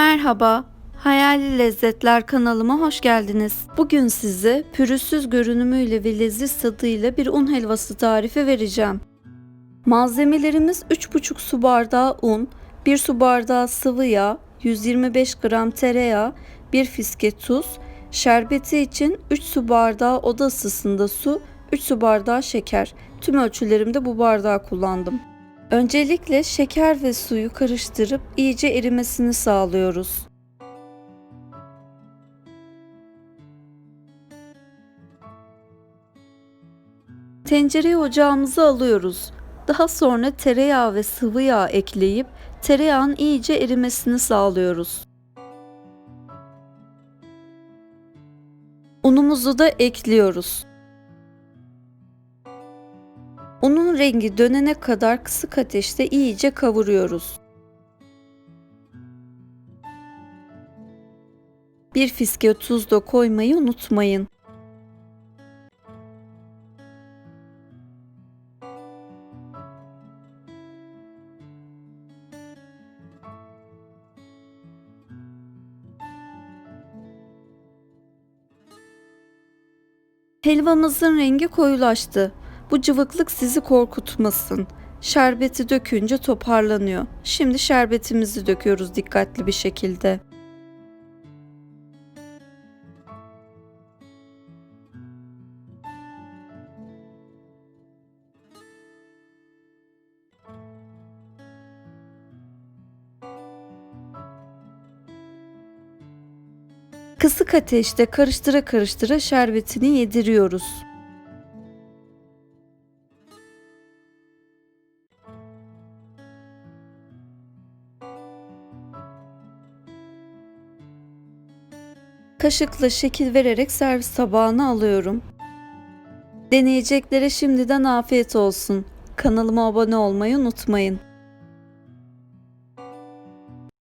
Merhaba, Hayali Lezzetler kanalıma hoş geldiniz. Bugün size pürüzsüz görünümüyle ve leziz tadıyla bir un helvası tarifi vereceğim. Malzemelerimiz 3,5 su bardağı un, 1 su bardağı sıvı yağ, 125 gram tereyağı, 1 fiske tuz, şerbeti için 3 su bardağı oda ısısında su, 3 su bardağı şeker. Tüm ölçülerimde bu bardağı kullandım. Öncelikle şeker ve suyu karıştırıp iyice erimesini sağlıyoruz. Tencereyi ocağımıza alıyoruz. Daha sonra tereyağı ve sıvı yağ ekleyip tereyağın iyice erimesini sağlıyoruz. Unumuzu da ekliyoruz. Unun rengi dönene kadar kısık ateşte iyice kavuruyoruz. Bir fiske tuz da koymayı unutmayın. Helvamızın rengi koyulaştı. Bu cıvıklık sizi korkutmasın. Şerbeti dökünce toparlanıyor. Şimdi şerbetimizi döküyoruz dikkatli bir şekilde. Kısık ateşte karıştıra karıştıra şerbetini yediriyoruz. Kaşıkla şekil vererek servis tabağına alıyorum. Deneyeceklere şimdiden afiyet olsun. Kanalıma abone olmayı unutmayın.